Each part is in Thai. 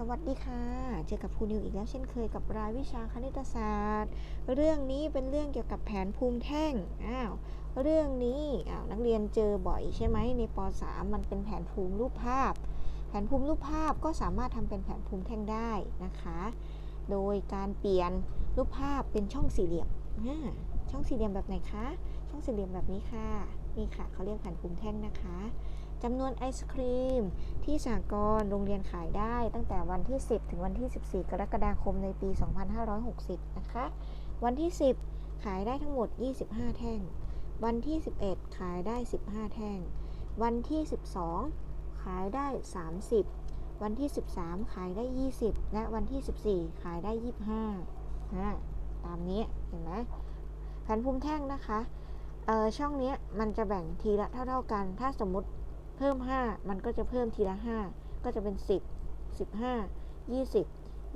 สวัสดีค่ะ เจอกับครูนิวอีกแล้วเช่นเคยกับรายวิชาคณิตศาสตร์ เรื่องนี้เป็นเรื่องเกี่ยวกับแผนภูมิแท่ง อ้าว เรื่องนี้อ้าวนักเรียนเจอบ่อยใช่ไหมในป .3 มันเป็นแผนภูมิรูปภาพ แผนภูมิรูปภาพก็สามารถทำเป็นแผนภูมิแท่งได้นะคะ โดยการเปลี่ยนรูปภาพเป็นช่องสี่เหลี่ยม ช่องสี่เหลี่ยมแบบไหนคะ ช่องสี่เหลี่ยมแบบนี้ค่ะ นี่ค่ะเขาเรียกแผนภูมิแท่งนะคะ จำนวนไอศครีม ที่สากลโรงเรียนขายได้ตั้งแต่วันที่ 10 ถึงวันที่ 14 กรกฎาคมในปี 2560 นะคะ วันที่ 10 ขายได้ทั้งหมด 25 แท่ง วันที่ 11 ขายได้ 15 แท่ง วันที่ 12 ขายได้ 30 วันที่ 13 ขายได้ 20 และวันที่ 14 ขายได้ 25นะตามนี้เห็นไหมแผนภูมิแท่งนะคะช่องนี้มันจะแบ่งทีละเท่าๆกัน ถ้าสมมติ เพิ่ม 5 มันก็จะเพิ่มทีละ 5 ก็จะเป็น 10 15 20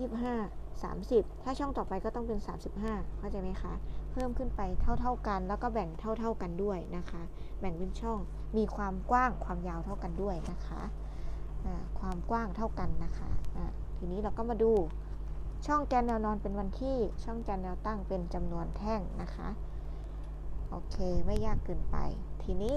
25 30 ถ้าช่องต่อไปก็ต้องเป็น 35 เข้าใจไหมคะ เพิ่มขึ้นไปเท่า ๆกัน แล้วก็แบ่งเท่า ๆกันด้วยนะคะ แบ่งเป็นช่อง มีความกว้างความยาวเท่ากันด้วยนะคะความกว้างเท่ากันนะคะ ทีนี้เราก็มาดูช่องแกนแนวนอนเป็นวันที่ ช่องแกนแนวตั้งเป็นจำนวนแท่งนะคะ โอเค ไม่ยากเกินไป ทีนี้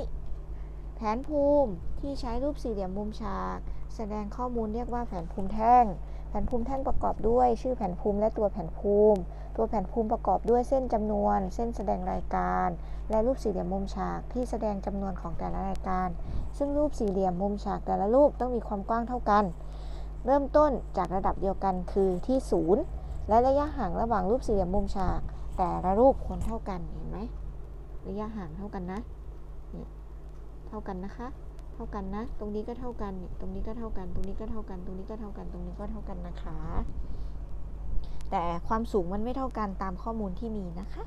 แผนภูมิที่ใช้รูปสี่เหลี่ยมมุมฉาก แสดงข้อมูลเรียกว่าแผนภูมิแท่ง แผนภูมิแท่งประกอบด้วย ชื่อแผนภูมิและตัวแผนภูมิ ตัวแผนภูมิประกอบด้วยเส้นจำนวน เส้นแสดงรายการ และรูปสี่เหลี่ยมมุมฉากที่แสดงจำนวนของแต่ละรายการ ซึ่งรูปสี่เหลี่ยมมุมฉากแต่ละรูปต้องมีความกว้างเท่ากัน เริ่มต้นจากระดับเดียวกันคือที่ศูนย์และระยะห่างระหว่างรูปสี่เหลี่ยมมุมฉาก แต่ละรูปควรเท่ากันเห็นไหมระยะห่างเท่ากันนะเท่ากันนะคะ เท่ากันนะ ตรงนี้ก็เท่ากัน ตรงนี้ก็เท่ากัน ตรงนี้ก็เท่ากัน ตรงนี้ก็เท่ากัน ตรงนี้ก็เท่ากันนะคะ แต่ความสูงมันไม่เท่ากันตามข้อมูลที่มีนะคะ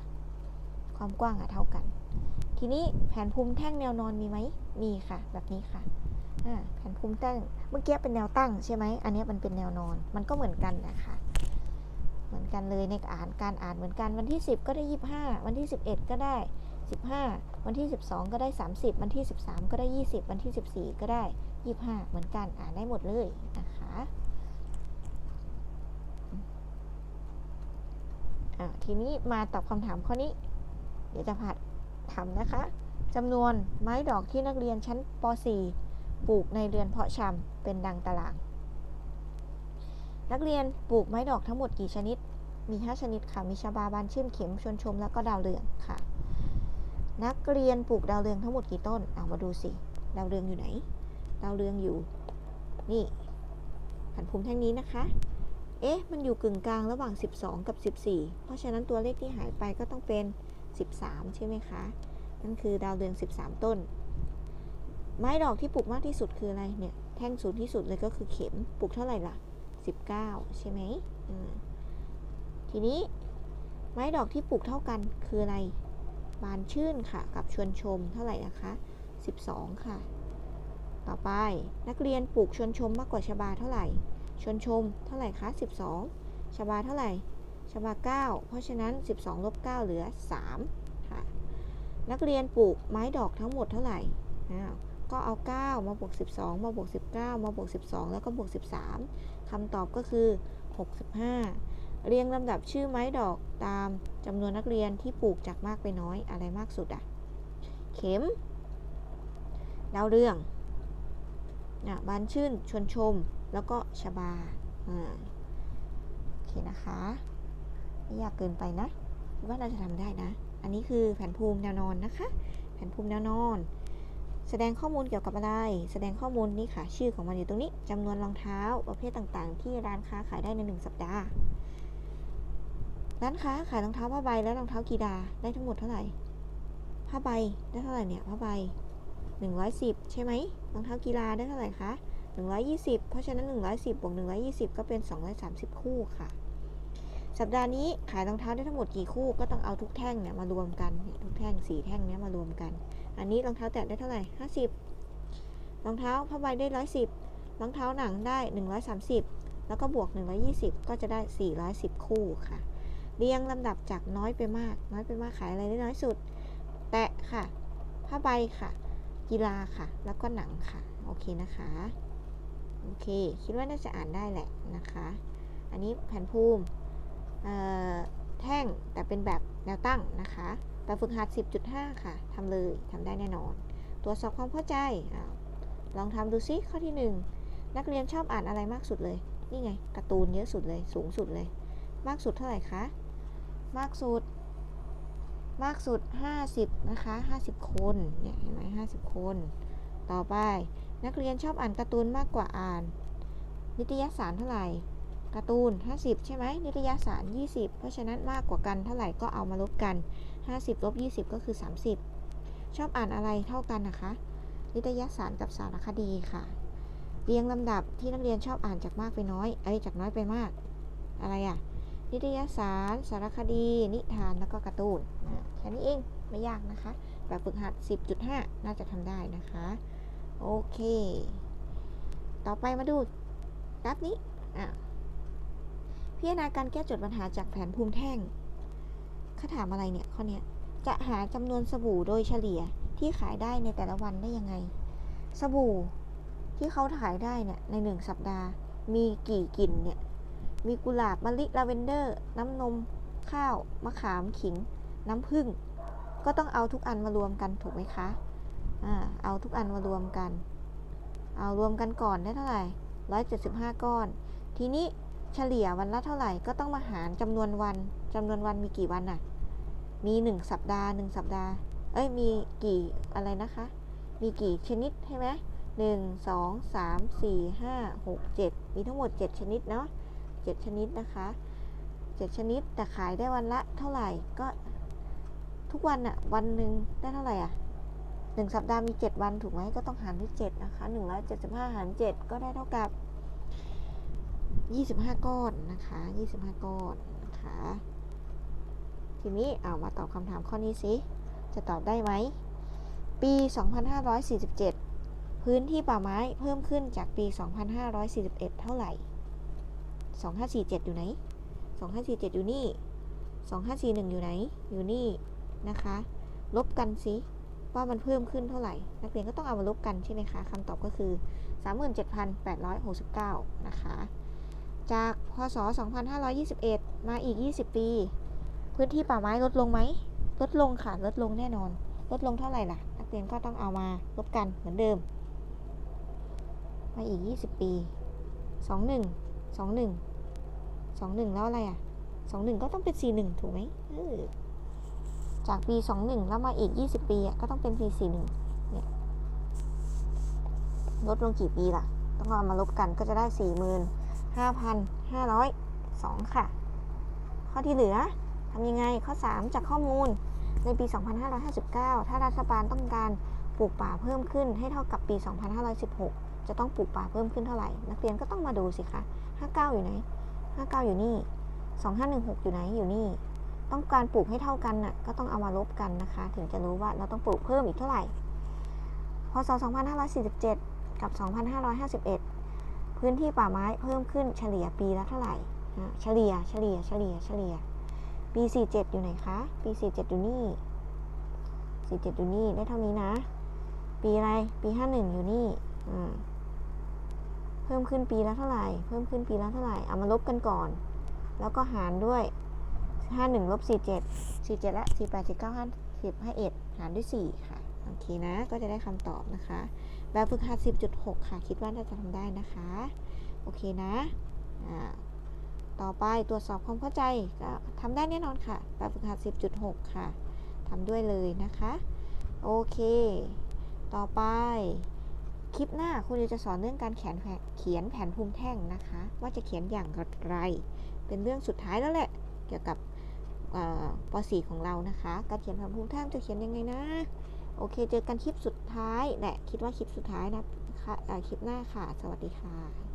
ความกว้างอะเท่ากัน ทีนี้แผนภูมิแท่งแนวนอนมีไหม มีค่ะ แบบนี้ค่ะแผนภูมิแท่ง เมื่อกี้เป็นแนวตั้งใช่ไหม อันนี้มันเป็นแนวนอน มันก็เหมือนกันนะคะเหมือนกันเลยในอ่านการอ่านเหมือนกันวันที่ 10 ก็ได้ 25 วันที่ 11 ก็ได้ 15 วันที่ 12 ก็ได้ 30 วันที่ 13 ก็ได้ 20 วันที่ 14 ก็ได้ 25 เหมือนกันอ่านได้หมดเลยนะคะอะทีนี้มาตอบคำถามข้อนี้ เดี๋ยวจะผัดทำนะคะจำนวนไม้ดอกที่นักเรียนชั้นป .4 ปลูกในเรือนเพาะชำเป็นดังตาราง นักเรียนปลูกไม้ดอกทั้งหมดกี่ชนิด มี 5 ชนิดค่ะ มีชบาบานชื่นเข็ม ชวนชม แล้วก็ดาวเรืองค่ะ นักเรียนปลูกดาวเรืองทั้งหมดกี่ต้น เอามาดูสิ ดาวเรืองอยู่ไหน ดาวเรืองอยู่ นี่ผ่นภูมิแท่งนี้นะคะ เอ๊ะ มันอยู่กึ่งกลางระหว่าง 12 กับ 14 เพราะฉะนั้นตัวเลขที่หายไปก็ต้องเป็น 13 ใช่ไหมคะ นั่นคือดาวเรือง 13 ต้น ไม้ดอกที่ปลูกมากที่สุดคืออะไรเนี่ย แท่งสูงที่สุดเลยก็คือเข็ม ปลูกเท่าไหร่ล่ะ 19 ใช่ไหม ทีนี้ไม้ดอกที่ปลูกเท่ากันคืออะไร บานชื่นค่ะ กับชวนชมเท่าไหร่นะคะ 12 ค่ะ ต่อไปนักเรียนปลูกชวนชมมากกว่าชบาเท่าไหร่ ชวนชมเท่าไหร่คะ 12 ชบาเท่าไหร่ ชบา 9 เพราะฉะนั้น 12ลบ9เหลือ 3 ค่ะ นักเรียนปลูกไม้ดอกทั้งหมดเท่าไหร่อ้าวก็เอา 9 มาบวก 12 มาบวก 19 มาบวก 12 แล้วก็บวก 13คำตอบก็คือ 65 เรียงลำดับชื่อไม้ดอกตามจำนวนนักเรียนที่ปลูกจากมากไปน้อยอะไรมากสุดอะเข็มดาวเรืองอะบานชื่นชวนชม แล้วก็ชบาอ่าโอเคนะคะไม่ยากเกินไปนะคิดว่าเราจะทำได้นะ อันนี้คือแผนภูมิแนวนอนนะคะ แผนภูมิแนวนอน แสดงข้อมูลเกี่ยวกับอะไร แสดงข้อมูลนี่ค่ะ ชื่อของมันอยู่ตรงนี้จำนวนรองเท้าประเภทต่างๆ ที่ร้านค้าขายได้ในหนึ่งสัปดาห์ ร้านค้าขายรองเท้าผ้าใบและรองเท้ากีฬาได้ทั้งหมดเท่าไหร่ผ้าใบได้เท่าไหร่เนี่ยผ้าใบ 110 ใช่ไหมรองเท้ากีฬาได้เท่าไหร่คะ120 เพราะฉะนั้น 110บวก120 ก็เป็น 230 คู่ค่ะ สัปดาห์นี้ขายรองเท้าได้ทั้งหมดกี่คู่ก็ต้องเอาทุกแท่งเนี่ยมารวมกันเนี่ยทุกแท่งสี่แท่งเนี้ยมารวมกัน อันนี้รองเท้าแตะได้เท่าไหร่ 50 รองเท้าผ้าใบได้ 110 รองเท้าหนังได้ 130 แล้วก็บวก 120 ก็จะได้ 410 คู่ค่ะ เรียงลำดับจากน้อยไปมาก น้อยไปมากขายอะไรได้น้อยสุด แตะค่ะ ผ้าใบค่ะ กีฬาค่ะ แล้วก็หนังค่ะ โอเคนะคะ โอเค คิดว่าน่าจะอ่านได้แหละนะคะ อันนี้แผนภูมิแท่งแต่เป็นแบบแนวตั้งนะคะแบบฝึกหัด 10.5 ค่ะทำเลยทำได้แน่นอน ตรวจสอบความเข้าใจอาลองทำดูซิข้อที่ 1 นักเรียนชอบอ่านอะไรมากสุดเลย นี่ไงการ์ตูนเยอะสุดเลย สูงสุดเลย มากสุดเท่าไหร่คะ มากสุด มากสุด 50 นะคะ 50 คน เนี่ยเห็นไหม50คน ต่อไป นักเรียนชอบอ่านการ์ตูนมากกว่าอ่าน นิตยสารเท่าไหร่ การ์ตูน 50 ใช่ไหม นิตยสาร 20 เพราะฉะนั้นมากกว่ากันเท่าไหร่ก็เอามาลบกัน 50 ลบ 20 ก็คือ 30 ชอบอ่านอะไรเท่ากันนะคะ นิตยสารกับสารคดีค่ะ เรียงลำดับที่นักเรียนชอบอ่านจากมากไปน้อย เอ้ย จากน้อยไปมาก อะไรอะ นิตยสาร สารคดี นิทาน แล้วก็การ์ตูนนะแค่นี้เอง ไม่ยากนะคะ แบบฝึกหัด 10.5 น่าจะทำได้นะคะ โอเค ต่อไปมาดูกราฟนี้อะพิจารณาการแก้โจทย์ปัญหาจากแผนภูมิแท่งเขาถามอะไรเนี่ย ข้อเนี้ยจะหาจำนวนสบู่โดยเฉลี่ยที่ขายได้ในแต่ละวันได้ยังไง สบู่ที่เขาขายได้เนี่ยในหนึ่งสัปดาห์ มีกี่กลิ่นเนี่ย มีกุหลาบมะลิลาเวนเดอร์ น้ำนม ข้าว มะขาม ขิง น้ำผึ้ง ก็ต้องเอาทุกอันมารวมกันถูกไหมคะ อ่า เอาทุกอันมารวมกัน เอารวมกันก่อนได้เท่าไหร่ร้อยเจ็ดสิบห้าก้อน ทีนี้เฉลี่ยวันละเท่าไหร่ก็ต้องมาหารจำนวนวันจำนวนวันมีกี่วันน่ะมีหนึ่งสัปดาห์หนึ่งสัปดาห์ เอ้ย มีกี่อะไรนะคะ มีกี่ชนิดใช่ไหมหนึ่งสองสามสี่ห้าหกเจ็ดมีทั้งหมดเจ็ดชนิดเนาะ เจ็ดชนิดนะคะเจ็ดชนิดแต่ขายได้วันละเท่าไหร่ก็ทุกวันอะวันหนึ่งได้เท่าไหร่อะหนึ่งสัปดาห์มีเจ็ดวันถูกไหมก็ต้องหารด้วยเจ็ดนะคะหนึ่งร้อยเจ็ดสิบห้าหารเจ็ดก็ได้เท่ากับยี่สิบห้าก้อนนะคะยี่สิบห้าก้อนนะคะ ทีนี้เอามาตอบคำถามข้อนี้สิ จะตอบได้ไหม ปี 2547 พื้นที่ป่าไม้เพิ่มขึ้นจากปี 2541 เท่าไหร่ 2547 อยู่ไหน 2547 อยู่นี่ 2541 อยู่ไหน อยู่นี่นะคะ ลบกันสิว่ามันเพิ่มขึ้นเท่าไหร่ นักเรียนก็ต้องเอามาลบกันใช่ไหมคะคำตอบก็คือ 37,869 นะคะ จากพศ 2521 มาอีก 20 ปี พื้นที่ป่าไม้ลดลงไหม ลดลงค่ะ ลดลงแน่นอน ลดลงเท่าไหร่ล่ะ นักเรียนก็ต้องเอามาลบกันเหมือนเดิม มาอีก 20 ปี 21 21 21แล้วอะไรอะ21ก็ต้องเป็น41ถูกไหมจากปี21แล้วมาอีก20ปีอะก็ต้องเป็นปี41เนี่ยลดลงกี่ปีล่ะ ต้องเอามาลบกันก็จะได้45,502ค่ะ ข้อที่เหลือทำยังไงข้อ3จากข้อมูลในปี 2559 ถ้ารัฐบาลต้องการปลูกป่าเพิ่มขึ้นให้เท่ากับปี 2516 จะต้องปลูกป่าเพิ่มขึ้นเท่าไหร่ นักเรียนก็ต้องมาดูสิคะ 59 อยู่ไหน 59 อยู่นี่ 2516 อยู่ไหน อยู่นี่ ต้องการปลูกให้เท่ากันน่ะ ก็ต้องเอามาลบกันนะคะ ถึงจะรู้ว่าเราต้องปลูกเพิ่มอีกเท่าไหร่ พศ 2547 กับ 2551 พื้นที่ป่าไม้เพิ่มขึ้นเฉลี่ยปีละเท่าไหร่อะเฉลี่ย เฉลี่ย เฉลี่ย เฉลี่ย ปี 47 อยู่ไหนคะ ปี 47 อยู่นี่ 47 อยู่นี่ ได้เท่านี้นะ ปีอะไร ปี 51 อยู่นี่อืม เพิ่มขึ้นปีละเท่าไหร่ เพิ่มขึ้นปีละเท่าไหร่ เอามาลบกันก่อน แล้วก็หารด้วย 51ลบ47 47และ48 49 50 51หารด้วย 4 ค่ะโอเคนะ ก็จะได้คำตอบนะคะ แบบฝึกหัด10.6 ค่ะ คิดว่าน่าจะทำได้นะคะ โอเคนะอ่าต่อไปตรวจสอบความเข้าใจก็ทำได้แน่นอนค่ะ แบบฝึกหัด 10.6 ค่ะทำด้วยเลยนะคะ โอเค ต่อไป คลิปหน้าคุณจะสอนเรื่องการเขียนแผนเขียนแผนภูมิแท่งนะคะ ว่าจะเขียนอย่างไร เป็นเรื่องสุดท้ายแล้วแหละ เกี่ยวกับป .4 ของเรานะคะการเขียนแผนภูมิแท่งจะเขียนยังไงนะ โอเค เจอกันคลิปสุดท้ายแหละคิดว่าคลิปสุดท้ายนะคะเอ่อคลิปหน้าค่ะ สวัสดีค่ะ